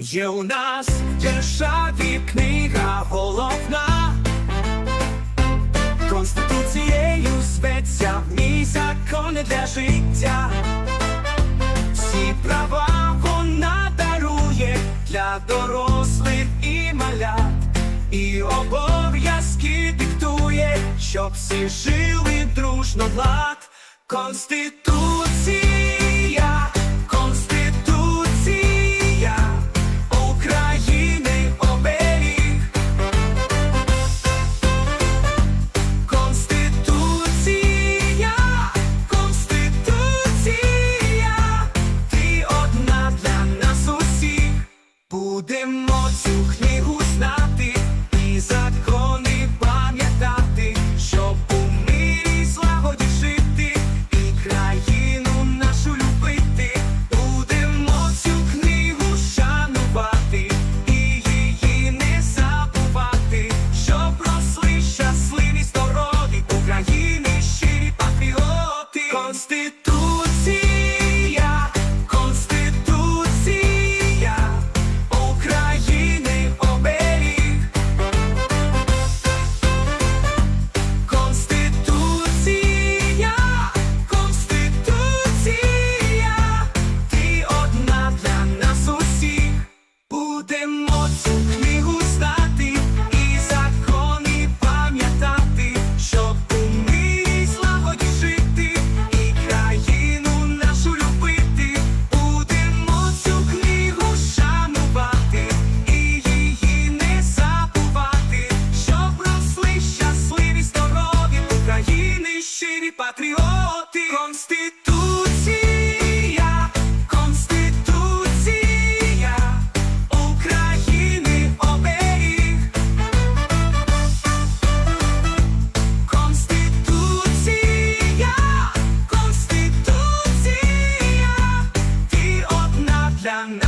Є у нас в державі книга головна, Конституцією зветься мій закони для життя. Всі права вона дарує для дорослих і малят, і обов'язки диктує, щоб всі жили дружно в лад. Конституція, Будемо I'm